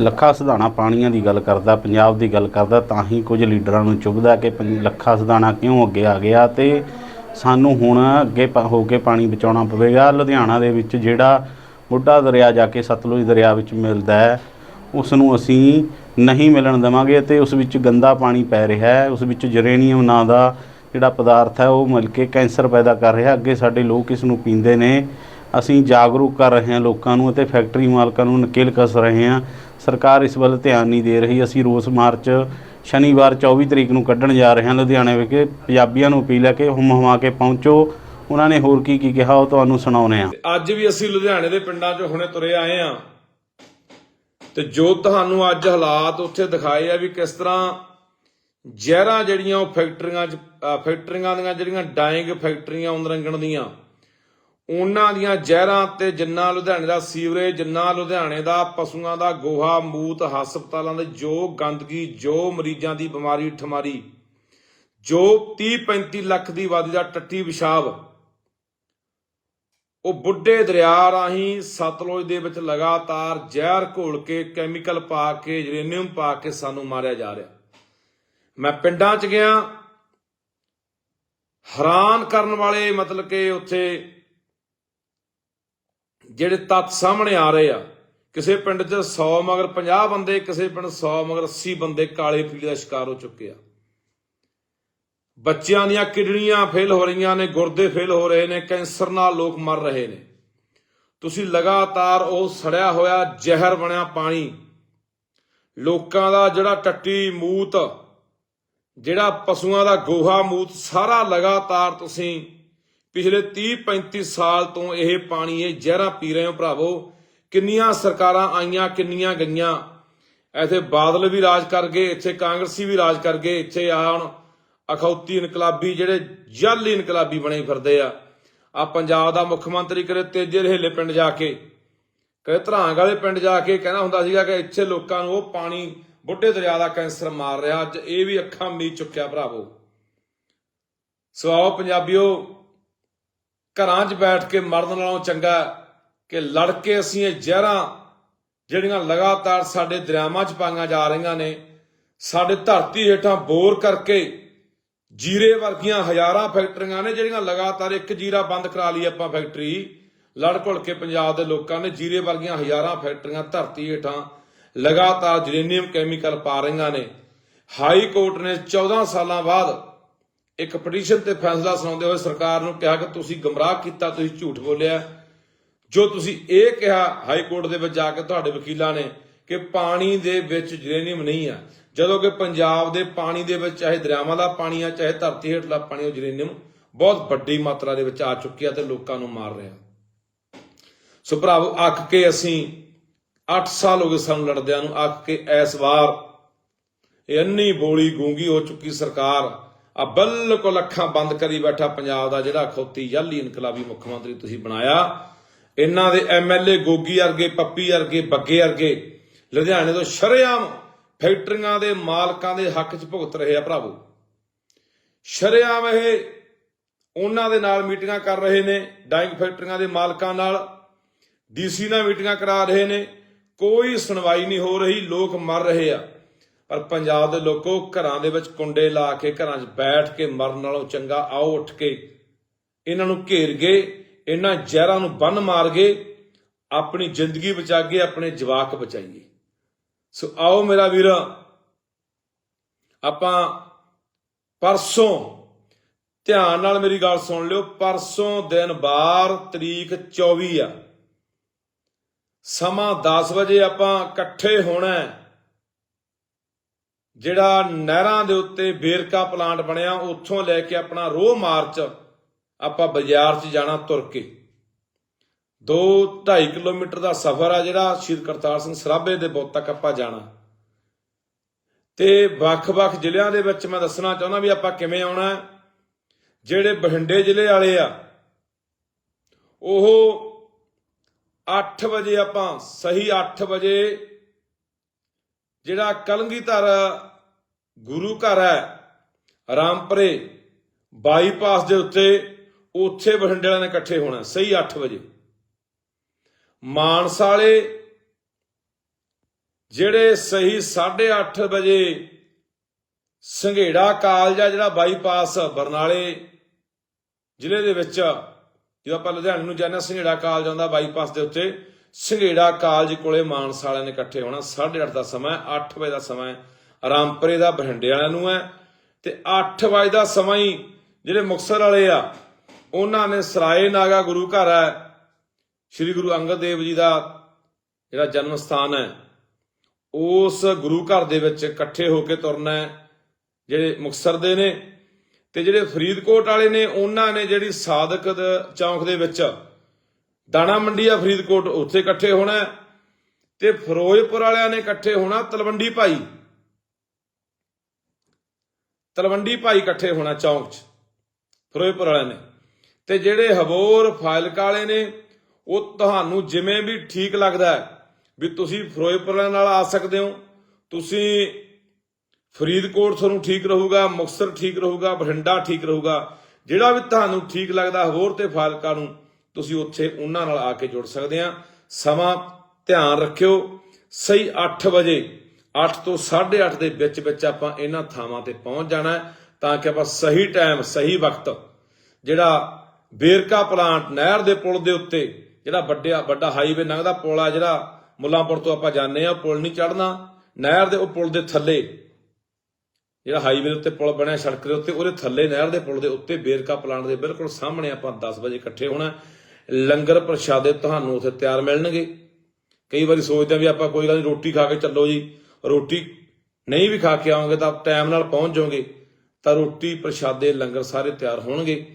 ਲੱਖਾ ਸਿਧਾਣਾ ਪਾਣੀਆਂ ਦੀ ਗੱਲ ਕਰਦਾ, ਪੰਜਾਬ ਦੀ ਗੱਲ ਕਰਦਾ, ਤਾਂ ਹੀ ਕੁਝ ਲੀਡਰਾਂ ਨੂੰ ਚੁਭਦਾ ਕਿ ਪੰ- ਲੱਖਾ ਸਿਧਾਣਾ ਕਿਉਂ ਅੱਗੇ ਆ ਗਿਆ ਤੇ ਸਾਨੂੰ ਹੁਣ ਅੱਗੇ ਪ- ਹੋ ਕੇ ਪਾਣੀ ਬਚਾਉਣਾ ਪਵੇਗਾ। ਲੁਧਿਆਣਾ ਦੇ ਵਿੱਚ ਜਿਹੜਾ ਬੁੱਢਾ ਦਰਿਆ ਜਾ ਕੇ ਸਤਲੁਜ ਦਰਿਆ ਵਿੱਚ ਮਿਲਦਾ ਹੈ ਉਸ ਨੂੰ ਅਸੀਂ ਨਹੀਂ ਮਿਲਣ ਦੇਵਾਂਗੇ ਤੇ ਉਸ ਵਿੱਚ ਗੰਦਾ ਪਾਣੀ ਪੈ ਰਿਹਾ ਹੈ। ਉਸ ਵਿੱਚ ਜਰੇਨੀਅਮ ਨਾਂ ਦਾ ਜਿਹੜਾ ਪਦਾਰਥ ਹੈ, ਉਹ ਮਿਲ ਕੇ ਕੈਂਸਰ ਪੈਦਾ ਕਰ ਰਿਹਾ ਅੱਗੇ ਸਾਡੇ ਲੋਕ ਇਸ ਨੂੰ ਪੀਂਦੇ ਨੇ। ਅਸੀਂ ਜਾਗਰੂਕ ਕਰ ਰਹੇ ਹਾਂ ਲੋਕਾਂ ਨੂੰ ਅਤੇ ਫੈਕਟਰੀ ਮਾਲਕਾਂ ਨੂੰ ਨਕੇਲ ਕੱਸ ਰਹੇ ਹਾਂ। ਸਰਕਾਰ ਇਸ ਵੱਲ ਧਿਆਨ ਨਹੀਂ ਦੇ ਰਹੀ। ਅਸੀਂ ਰੋਸ ਮਾਰਚ ਸ਼ਨੀਵਾਰ 24 ਤਰੀਕ ਨੂੰ ਕੱਢਣ ਜਾ ਰਹੇ ਹਾਂ ਲੁਧਿਆਣੇ ਵਿਖੇ। ਪੰਜਾਬੀਆਂ ਨੂੰ ਅਪੀਲ ਹੈ ਕਿ ਹੁਮ ਹੁਮਾ ਕੇ ਪਹੁੰਚੋ। ਉਹਨਾਂ ਨੇ ਹੋਰ ਕੀ ਕੀ ਕਿਹਾ ਉਹ ਤੁਹਾਨੂੰ ਸੁਣਾਉਂਦੇ ਹਾਂ। ਅੱਜ ਵੀ ਅਸੀਂ ਲੁਧਿਆਣੇ ਦੇ ਪਿੰਡਾਂ 'ਚੋਂ ਹੁਣੇ ਤੁਰੇ ਆਏ ਆ ਤੇ ਜੋ ਤੁਹਾਨੂੰ ਅੱਜ ਹਾਲਾਤ ਉੱਥੇ ਦਿਖਾਏ ਆ ਵੀ ਕਿਸ ਤਰ੍ਹਾਂ ਜ਼ਹਿਰਾਂ ਜਿਹੜੀਆਂ ਉਹ ਫੈਕਟਰੀਆਂ 'ਚ ਫੈਕਟਰੀਆਂ ਦੀਆਂ ਜਿਹੜੀਆਂ ਡਾਇੰਗ ਫੈਕਟਰੀਆਂ ਉਮਰੰਗਣ ਦੀਆਂ ਉਹਨਾਂ ਦੀਆਂ ਜ਼ਹਿਰਾਂ ਤੇ ਜਿੰਨਾ ਲੁਧਿਆਣੇ ਦਾ ਸੀਵਰੇਜ, ਜਿੰਨਾ ਲੁਧਿਆਣੇ ਦਾ ਪਸ਼ੂਆਂ ਦਾ ਗੋਹਾ, ਮੂਤ, ਹਸਪਤਾਲਾਂ ਦੇ ਜੋ ਗੰਦਗੀ, ਜੋ ਮਰੀਜ਼ਾਂ ਦੀ ਬਿਮਾਰੀ, ਠਮਾਰੀ, ਜੋ 30 35 ਲੱਖ ਦੀ ਆਬਾਦੀ ਦਾ ਟੱਟੀ ਪਿਸ਼ਾਬ, ਉਹ ਬੁੱਢੇ ਦਰਿਆ ਰਾਹੀਂ ਸਤਲੁਜ ਦੇ ਵਿੱਚ ਲਗਾਤਾਰ ਜ਼ਹਿਰ ਘੋਲ ਕੇ, ਕੈਮੀਕਲ ਪਾ ਕੇ, ਯੂਰੇਨੀਅਮ ਪਾ ਕੇ ਸਾਨੂੰ ਮਾਰਿਆ ਜਾ ਰਿਹਾ। ਮੈਂ ਪਿੰਡਾਂ 'ਚ ਗਿਆ। ਹੈਰਾਨ ਕਰਨ ਵਾਲੇ ਮਤਲਬ ਕਿ ਉੱਥੇ ਜਿਹੜੇ ਤੱਤ ਸਾਹਮਣੇ ਆ ਰਹੇ ਆ, ਕਿਸੇ ਪਿੰਡ 'ਚ 100 ਮਗਰ 50 ਬੰਦੇ, ਕਿਸੇ ਪਿੰਡ 100 ਮਗਰ 80 ਬੰਦੇ ਕਾਲੇ ਪੀਲੇ ਦਾ ਸ਼ਿਕਾਰ ਹੋ ਚੁੱਕੇ ਆ। ਬੱਚਿਆਂ ਦੀਆਂ ਕਿਡਨੀਆਂ ਫੇਲ ਹੋ ਰਹੀਆਂ ਨੇ, ਗੁਰਦੇ ਫੇਲ ਹੋ ਰਹੇ ਨੇ, ਕੈਂਸਰ ਨਾਲ ਲੋਕ ਮਰ ਰਹੇ ਨੇ। ਤੁਸੀਂ ਲਗਾਤਾਰ ਉਹ ਸੜਿਆ ਹੋਇਆ ਜ਼ਹਿਰ ਬਣਿਆ ਪਾਣੀ, ਲੋਕਾਂ ਦਾ ਜਿਹੜਾ ਟੱਟੀ ਮੂਤ, ਜਿਹੜਾ ਪਸ਼ੂਆਂ ਦਾ ਗੋਹਾ ਮੂਤ, ਸਾਰਾ ਲਗਾਤਾਰ ਤੁਸੀਂ ਪਿਛਲੇ 30 35 ਸਾਲ ਤੋਂ ਇਹ ਪਾਣੀ ਇਹ ਜ਼ਹਿਰਾਂ ਪੀ ਰਹੇ ਹੋ ਭਰਾਵੋ। ਕਿੰਨੀਆਂ ਸਰਕਾਰਾਂ ਆਈਆਂ, ਕਿੰਨੀਆਂ ਗਈਆਂ। ਇੱਥੇ ਬਾਦਲ ਵੀ ਰਾਜ ਕਰ ਗਏ, ਇੱਥੇ ਕਾਂਗਰਸੀ ਵੀ ਰਾਜ ਕਰ ਗਏ, ਇੱਥੇ ਆ ਹੁਣ ਅਖੌਤੀ ਇਨਕਲਾਬੀ ਜਿਹੜੇ ਜਾਲੀ ਇਨਕਲਾਬੀ ਬਣੇ ਫਿਰਦੇ ਆ। ਆ ਪੰਜਾਬ ਦਾ ਮੁੱਖ ਮੰਤਰੀ ਕਰੇ ਤੇਜੇ ਰਹੇਲੇ ਪਿੰਡ ਜਾ ਕੇ, ਕਦੇ ਧਰਾਂਗ ਵਾਲੇ ਪਿੰਡ ਜਾ ਕੇ ਕਹਿਣਾ ਹੁੰਦਾ ਸੀਗਾ ਕਿ ਇੱਥੇ ਲੋਕਾਂ ਨੂੰ ਉਹ ਪਾਣੀ ਬੁੱਢੇ ਦਰਿਆ ਦਾ ਕੈਂਸਰ ਮਾਰ ਰਿਹਾ, ਅੱਜ ਇਹ ਵੀ ਅੱਖਾਂ ਮੀਚ ਚੁੱਕਿਆ ਭਰਾਵੋ। ਸੋ ਪੰਜਾਬੀਓ ਘਰਾਂ 'ਚ ਬੈਠ ਕੇ ਮਰਨ ਨਾਲੋਂ ਚੰਗਾ ਕਿ ਲੜ ਕੇ ਅਸੀਂ ਇਹ ਜ਼ਹਿਰਾਂ ਜਿਹੜੀਆਂ ਲਗਾਤਾਰ ਸਾਡੇ ਦਰਿਆਵਾਂ 'ਚ ਪਾਈਆਂ ਜਾ ਰਹੀਆਂ ਨੇ, ਸਾਡੇ ਧਰਤੀ ਹੇਠਾਂ ਬੋਰ ਕਰਕੇ ਜੀਰੇ ਵਰਗੀਆਂ ਹਜ਼ਾਰਾਂ ਫੈਕਟਰੀਆਂ ਨੇ ਜਿਹੜੀਆਂ ਲਗਾਤਾਰ ਇੱਕ ਜੀਰਾ ਬੰਦ ਕਰਾ ਲਈ ਆਪਾਂ ਫੈਕਟਰੀ। ਲੜ ਘੁਲ ਕੇ ਪੰਜਾਬ ਦੇ ਲੋਕਾਂ ਨੇ ਜੀਰੇ ਵਰਗੀਆਂ ਹਜ਼ਾਰਾਂ ਫੈਕਟਰੀਆਂ ਧਰਤੀ ਹੇਠਾਂ ਲਗਾਤਾਰ ਯੂਰੇਨੀਅਮ ਕੈਮੀਕਲ ਪਾ ਰਹੀਆਂ ਨੇ। ਹਾਈ ਕੋਰਟ ਨੇ 14 ਸਾਲਾਂ ਬਾਅਦ ਇੱਕ ਪਟੀਸ਼ਨ ਤੇ ਫੈਸਲਾ ਸੁਣਾਉਂਦੇ ਹੋਏ ਸਰਕਾਰ ਨੂੰ ਕਿਹਾ ਕਿ ਤੁਸੀਂ ਗਮਰਾਹ ਕੀਤਾ, ਤੁਸੀਂ ਝੂਠ ਬੋਲਿਆ। ਜੋ ਤੁਸੀਂ ਇਹ ਕਿਹਾ, ਹਾਈ ਕੋਰਟ ਦੇ ਵਿੱਚ ਜਾ ਕੇ ਤੁਹਾਡੇ ਵਕੀਲਾਂ ਨੇ ਕਿ ਪਾਣੀ ਦੇ ਵਿੱਚ ਜਰੇਨੀਅਮ ਨਹੀਂ ਆ। ਜਦੋਂ ਕਿ ਪੰਜਾਬ ਦੇ ਪਾਣੀ ਦੇ ਵਿੱਚ, ਚਾਹੇ ਦਰਿਆਵਾਂ ਦਾ ਪਾਣੀ ਆ, ਚਾਹੇ ਧਰਤੀ ਹੇਠਲਾ ਪਾਣੀ ਉਹ ਜਰੇਨੀਅਮ ਬਹੁਤ ਵੱਡੀ ਮਾਤਰਾ ਦੇ ਵਿੱਚ ਆ ਚੁੱਕੀ ਆ ਤੇ ਲੋਕਾਂ ਨੂੰ ਮਾਰ ਰਿਹਾ। ਸੋ ਭਰਾਵੋ, ਅੱਕ ਕੇ ਅਸੀਂ 8 ਸਾਲ ਹੋ ਗਏ ਸਾਨੂੰ ਲੜਦਿਆਂ ਨੂੰ, ਅੱਕ ਕੇ ਇਸ ਵਾਰ ਇੰਨੀ ਬੋਲੀ ਗੂੰਗੀ ਹੋ ਚੁੱਕੀ ਸਰਕਾਰ। ਆ ਬਿਲਕੁਲ ਅੱਖਾਂ ਬੰਦ ਕਰੀ ਬੈਠਾ ਪੰਜਾਬ ਦਾ ਜਿਹੜਾ ਖੋਤੀ ਯਾਲੀ ਇਨਕਲਾਬੀ ਮੁੱਖ ਮੰਤਰੀ ਤੁਸੀਂ ਬਣਾਇਆ। ਇਹਨਾਂ ਦੇ ਐਮਐਲਏ ਗੋਗੀ ਵਰਗੇ, ਪੱਪੀ ਵਰਗੇ, ਬੱਗੇ ਵਰਗੇ, ਲੁਧਿਆਣੇ ਤੋਂ ਸ਼ਰੇਆਮ ਫੈਕਟਰੀਆਂ ਦੇ ਮਾਲਕਾਂ ਦੇ ਹੱਕ 'ਚ ਭੁਗਤ ਰਹੇ ਆ ਭਰਾਵੋ। ਸ਼ਰੇਆਮ ਇਹ ਉਹਨਾਂ ਦੇ ਨਾਲ ਮੀਟਿੰਗਾਂ ਕਰ ਰਹੇ ਨੇ ਡਾਈਂਗ ਫੈਕਟਰੀਆਂ ਦੇ ਮਾਲਕਾਂ ਨਾਲ। ਡੀਸੀ ਨਾਲ ਮੀਟਿੰਗਾਂ ਕਰਾ ਰਹੇ ਨੇ। ਕੋਈ ਸੁਣਵਾਈ ਨਹੀਂ ਹੋ ਰਹੀ, ਲੋਕ ਮਰ ਰਹੇ ਆ। ਪਰ ਪੰਜਾਬ ਦੇ ਲੋਕੋ ਘਰਾਂ ਦੇ ਵਿੱਚ ਕੁੰਡੇ ਲਾ ਕੇ ਘਰਾਂ 'ਚ ਬੈਠ ਕੇ ਮਰਨ ਨਾਲੋਂ ਚੰਗਾ ਆਓ ਉੱਠ ਕੇ। ਇਹਨਾਂ ਨੂੰ ਘੇਰ ਗਏ, ਇਹਨਾਂ ਜ਼ਹਿਰਾਂ ਨੂੰ ਬੰਨ ਮਾਰ ਗਏ, ਆਪਣੀ ਜ਼ਿੰਦਗੀ ਬਚਾ ਕੇ ਆਪਣੇ ਜਵਾਕ ਬਚਾਈਏ। ਸੋ ਆਓ ਮੇਰਾ ਵੀਰ, ਆਪਾਂ ਪਰਸੋਂ, ਧਿਆਨ ਨਾਲ ਮੇਰੀ ਗੱਲ ਸੁਣ ਲਿਓ, ਪਰਸੋਂ ਦਿਨ ਬਾਰ ਤਰੀਕ 24 ਆ। ਸਮਾਂ 10 ਵਜੇ ਆਪਾਂ ਇਕੱਠੇ ਹੋਣਾ ਹੈ। ਜਿਹੜਾ ਨਹਿਰਾਂ ਦੇ ਉੱਤੇ ਬੇਰਕਾ ਪਲਾਂਟ ਬਣਿਆ, ਉੱਥੋਂ ਲੈ ਕੇ ਆਪਣਾ ਰੋਹ ਮਾਰਚ ਆਪਾਂ ਬਾਜ਼ਾਰ 'ਚ ਜਾਣਾ ਤੁਰ ਕੇ। 2 2.5 ਕਿਲੋਮੀਟਰ ਦਾ ਸਫ਼ਰ ਆ ਜਿਹੜਾ ਸ਼੍ਰੀ ਕਰਤਾਰ ਸਿੰਘ ਸਰਾਭੇ ਦੇ ਬੁੱਤ ਤੱਕ ਆਪਾਂ ਜਾਣਾ। ਤੇ ਵੱਖ-ਵੱਖ ਜ਼ਿਲ੍ਹਿਆਂ ਦੇ ਵਿੱਚ ਮੈਂ ਦੱਸਣਾ ਚਾਹੁੰਦਾ ਵੀ ਆਪਾਂ ਕਿਵੇਂ ਆਉਣਾ ਜਿਹੜੇ ਬਠਿੰਡੇ ਜ਼ਿਲ੍ਹੇ ਵਾਲੇ ਆ, ਉਹ 8 ਵਜੇ ਆਪਾਂ, ਸਹੀ 8 ਵਜੇ ਜਿਹੜਾ ਕਲੰਗੀਧਰ ਗੁਰੂ ਘਰ ਹੈ, ਰਾਮਪਰੇ, ਬਾਈਪਾਸ ਦੇ ਉੱਤੇ, ਉੱਥੇ ਬਠਿੰਡੇ ਵਾਲਿਆਂ ਨੇ ਇਕੱਠੇ ਹੋਣਾ, ਸਹੀ 8 ਵਜੇ। ਮਾਨਸਾ ਵਾਲੇ ਜਿਹੜੇ ਸਹੀ 8:30 ਵਜੇ ਸੰਘੇੜਾ ਕਾਲਜ ਆ, ਜਿਹੜਾ ਬਾਈਪਾਸ ਬਰਨਾਲੇ ਜ਼ਿਲ੍ਹੇ ਦੇ ਵਿੱਚ, ਜਦੋਂ ਆਪਾਂ ਲੁਧਿਆਣੇ ਨੂੰ ਜਾਂਦੇ ਹਾਂ, ਸੰਘੇੜਾ ਕਾਲਜ ਆਉਂਦਾ ਬਾਈਪਾਸ ਦੇ ਉੱਤੇ ਸੰਘੇੜਾ ਕਾਲਜ ਕੋਲੇ ਮਾਨਸਾ ਵਾਲਿਆਂ ਨੇ ਇਕੱਠੇ ਹੋਣਾ 8:30 ਦਾ ਸਮਾਂ ਹੈ, 8 ਵਜੇ ਦਾ ਸਮਾਂ ਹੈ, ਰਾਮਪੁਰੇ ਦਾ ਬਠਿੰਡੇ ਵਾਲਿਆਂ ਨੂੰ ਹੈ। ਤੇ 8 ਵਜੇ ਦਾ ਸਮਾਂ ਹੀ ਜਿਹੜੇ ਮੁਕਤਸਰ ਵਾਲੇ ਆ ਉਹਨਾਂ ਨੇ ਸਰਾਏ ਨਾਗਾ ਗੁਰੂ ਘਰ ਹੈ। ਸ੍ਰੀ ਗੁਰੂ ਅੰਗਦ ਦੇਵ ਜੀ ਦਾ ਜਿਹੜਾ ਜਨਮ ਸਥਾਨ ਹੈ ਉਸ ਗੁਰੂ ਘਰ ਦੇ ਵਿੱਚ ਇਕੱਠੇ ਹੋ ਕੇ ਤੁਰਨਾ ਹੈ ਜਿਹੜੇ ਮੁਕਤਸਰ ਦੇ ਨੇ। ਤੇ ਜਿਹੜੇ ਫਰੀਦਕੋਟ ਵਾਲੇ ਨੇ ਉਹਨਾਂ ਨੇ ਜਿਹੜੀ ਸਾਦਕ ਚੌਂਕ ਦੇ ਵਿੱਚ ਦਾਣਾ ਮੰਡੀ ਆ ਫਰੀਦਕੋਟ, ਉੱਥੇ ਇਕੱਠੇ ਹੋਣਾ ਤੇ ਫਿਰੋਜ਼ਪੁਰ ਵਾਲਿਆਂ ਨੇ ਇਕੱਠੇ ਹੋਣਾ ਤਲਵੰਡੀ ਭਾਈ। ਤਲਵੰਡੀ ਭਾਈ ਇਕੱਠੇ ਹੋਣਾ ਚੌਂਕ 'ਚ, ਫਿਰੋਜ਼ਪੁਰ ਵਾਲਿਆਂ ਨੇ। ਤੇ ਜਿਹੜੇ ਹਬੋਰ ਫਾਇਲਕਾ ਵਾਲੇ ਨੇ, ਉਹ ਤੁਹਾਨੂੰ ਜਿਵੇਂ ਵੀ ਠੀਕ ਲੱਗਦਾ ਵੀ ਤੁਸੀਂ ਫਿਰੋਜ਼ਪੁਰ ਵਾਲਿਆਂ ਨਾਲ ਆ ਸਕਦੇ ਹੋ। ਤੁਸੀਂ ਫਰੀਦਕੋਟ ਤੁਹਾਨੂੰ ਠੀਕ ਰਹੂਗਾ, ਮੁਕਤਸਰ ਠੀਕ ਰਹੂਗਾ, ਬਠਿੰਡਾ ਠੀਕ ਰਹੂਗਾ। ਜਿਹੜਾ ਵੀ ਤੁਹਾਨੂੰ ਠੀਕ ਲੱਗਦਾ ਹੋਰ ਤੇ ਫਾਲਕਾ ਨੂੰ ਤੁਸੀਂ ਉੱਥੇ ਉਹਨਾਂ ਨਾਲ ਆ ਕੇ ਜੁੜ ਸਕਦੇ ਆ। ਸਮਾਂ ਧਿਆਨ ਰੱਖਿਓ। ਸਹੀ 8 ਵਜੇ 8 ਤੋਂ 8:30 ਦੇ ਵਿੱਚ ਵਿੱਚ ਆਪਾਂ ਇਹਨਾਂ ਥਾਵਾਂ ਤੇ ਪਹੁੰਚ ਜਾਣਾ ਤਾਂ ਕਿ ਆਪਾਂ ਸਹੀ ਟਾਈਮ, ਸਹੀ ਵਕਤ ਜਿਹੜਾ ਬੇਰਕਾ ਪਲਾਂਟ ਨਹਿਰ ਦੇ ਪੁਲ ਦੇ ਉੱਤੇ, ਜਿਹੜਾ ਵੱਡਿਆ, ਵੱਡਾ ਹਾਈਵੇ ਲੰਘਦਾ ਪੁਲ ਆ, ਜਿਹੜਾ ਮੁੱਲਾਂਪੁਰ ਤੋਂ ਆਪਾਂ ਜਾਂਦੇ ਆ ਪੁਲ ਨਹੀਂ ਚੜਨਾ ਨਹਿਰ ਦੇ ਉਹ ਪੁਲ ਦੇ ਥੱਲੇ, ਜਿਹੜਾ ਹਾਈਵੇ ਦੇ ਉੱਤੇ ਪੁਲ ਬਣਿਆ ਸੜਕ ਦੇ ਉੱਤੇ, ਉਹਦੇ ਥੱਲੇ ਨਹਿਰ ਦੇ ਪੁਲ ਦੇ ਉੱਤੇ ਬੇਰਕਾ ਪਲਾਂਟ ਦੇ ਬਿਲਕੁਲ ਸਾਹਮਣੇ ਆਪਾਂ 10 ਵਜੇ ਇਕੱਠੇ ਹੋਣਾ ਲੰਗਰ ਪ੍ਰਸ਼ਾਦੇ ਤੁਹਾਨੂੰ ਉੱਥੇ ਤਿਆਰ ਮਿਲਣਗੇ। ਕਈ ਵਾਰੀ ਸੋਚਦੇ ਆ ਵੀ ਆਪਾਂ ਕੋਈ ਗੱਲ ਨਹੀਂ ਰੋਟੀ ਖਾ ਕੇ ਚੱਲੋ ਜੀ। ਰੋਟੀ ਨਹੀਂ ਵੀ ਖਾ ਕੇ ਆਓਗੇ ਤਾਂ ਟਾਈਮ ਨਾਲ ਪਹੁੰਚ ਜਾਓਗੇ। ਤਾਂ ਰੋਟੀ, ਪ੍ਰਸ਼ਾਦੇ, ਲੰਗਰ ਸਾਰੇ ਤਿਆਰ ਹੋਣਗੇ।